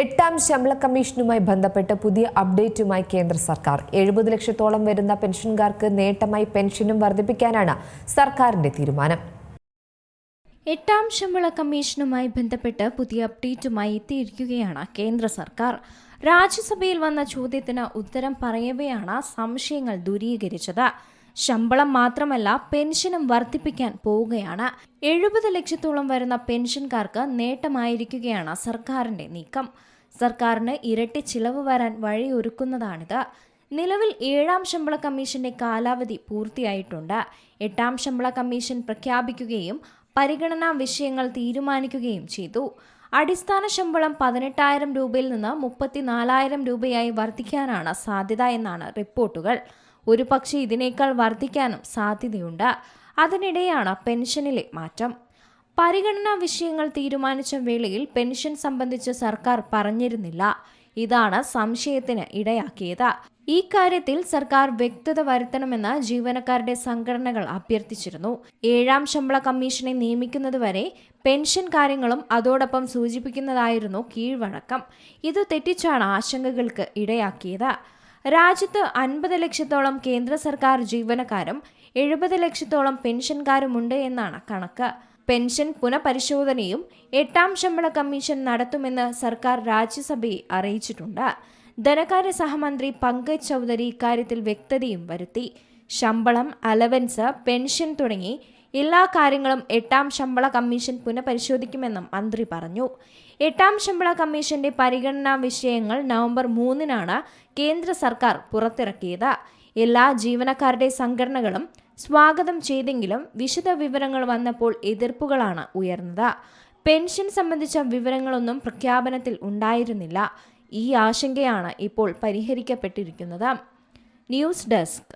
എട്ടാം ശമ്പള കമ്മീഷനുമായി ബന്ധപ്പെട്ട് പുതിയ അപ്ഡേറ്റുമായി കേന്ദ്ര സർക്കാർ. എഴുപത് ലക്ഷത്തോളം വരുന്ന പെൻഷൻകാർക്ക് നേട്ടമായി പെൻഷനും വർദ്ധിപ്പിക്കാനാണ് സർക്കാരിന്റെ തീരുമാനം. എട്ടാം ശമ്പള കമ്മീഷനുമായി ബന്ധപ്പെട്ട് പുതിയ അപ്ഡേറ്റുമായി എത്തിയിരിക്കുകയാണ് കേന്ദ്ര സർക്കാർ. രാജ്യസഭയിൽ വന്ന ചോദ്യത്തിന് ഉത്തരം പറയവെയാണ് സംശയങ്ങൾ ദൂരീകരിച്ചത്. ശമ്പളം മാത്രമല്ല പെൻഷനും വർദ്ധിപ്പിക്കാൻ പോവുകയാണ്. എഴുപത് ലക്ഷത്തോളം വരുന്ന പെൻഷൻകാർക്ക് നേട്ടമായിരിക്കുകയാണ് സർക്കാരിന്റെ നീക്കം. സർക്കാരിന് ഇരട്ടി ചിലവ് വരാൻ വഴിയൊരുക്കുന്നതാണിത്. നിലവിൽ ഏഴാം ശമ്പള കമ്മീഷന്റെ കാലാവധി പൂർത്തിയായിട്ടുണ്ട്. എട്ടാം ശമ്പള കമ്മീഷൻ പ്രഖ്യാപിക്കുകയും പരിഗണനാ വിഷയങ്ങൾ തീരുമാനിക്കുകയും ചെയ്തു. അടിസ്ഥാന ശമ്പളം പതിനെട്ടായിരം രൂപയിൽ നിന്ന് മുപ്പത്തിനാലായിരം രൂപയായി വർദ്ധിക്കാനാണ് സാധ്യത എന്നാണ് റിപ്പോർട്ടുകൾ. ഒരു പക്ഷേ ഇതിനേക്കാൾ വർദ്ധിക്കാനും സാധ്യതയുണ്ട്. അതിനിടെയാണ് പെൻഷനിലെ മാറ്റം. പരിഗണനാ വിഷയങ്ങൾ തീരുമാനിച്ച വേളയിൽ പെൻഷൻ സംബന്ധിച്ച് സർക്കാർ പറഞ്ഞിരുന്നില്ല. ഇതാണ് സംശയത്തിന് ഇടയാക്കിയത്. ഈ കാര്യത്തിൽ സർക്കാർ വ്യക്തത വരുത്തണമെന്ന് ജീവനക്കാരുടെ സംഘടനകൾ അഭ്യർത്ഥിച്ചിരുന്നു. ഏഴാം ശമ്പള കമ്മീഷനെ നിയമിക്കുന്നതുവരെ പെൻഷൻ കാര്യങ്ങളും അതോടൊപ്പം സൂചിപ്പിക്കുന്നതായിരുന്നു കീഴ്വഴക്കം. ഇത് തെറ്റിച്ചാണ് ആശങ്കകൾക്ക് ഇടയാക്കിയത്. രാജ്യത്ത് അൻപത് ലക്ഷത്തോളം കേന്ദ്ര സർക്കാർ ജീവനക്കാരും എഴുപത് ലക്ഷത്തോളം പെൻഷൻകാരുമുണ്ട് എന്നാണ് കണക്ക്. പെൻഷൻ പുനഃപരിശോധനയും എട്ടാം ശമ്പള കമ്മീഷൻ നടത്തുമെന്ന് സർക്കാർ രാജ്യസഭയെ അറിയിച്ചിട്ടുണ്ട്. ധനകാര്യ സഹമന്ത്രി പങ്കജ് ചൗധരി ഇക്കാര്യത്തിൽ വ്യക്തതയും വരുത്തി. ശമ്പളം അലവൻസ് പെൻഷൻ തുടങ്ങി എല്ലാ കാര്യങ്ങളും എട്ടാം ശമ്പള കമ്മീഷൻ പുനഃപരിശോധിക്കുമെന്നും മന്ത്രി പറഞ്ഞു. എട്ടാം ശമ്പള കമ്മീഷന്റെ പരിഗണനാ വിഷയങ്ങൾ നവംബർ മൂന്നിനാണ് കേന്ദ്ര സർക്കാർ പുറത്തിറക്കിയത്. എല്ലാ ജീവനക്കാരുടെ സംഘടനകളും സ്വാഗതം ചെയ്തെങ്കിലും വിശദ വിവരങ്ങൾ വന്നപ്പോൾ എതിർപ്പുകളാണ് ഉയർന്നത്. പെൻഷൻ സംബന്ധിച്ച വിവരങ്ങളൊന്നും പ്രഖ്യാപനത്തിൽ ഉണ്ടായിരുന്നില്ല. ഈ ആശങ്കയാണ് ഇപ്പോൾ പരിഹരിക്കപ്പെട്ടിരിക്കുന്നത്. News desk.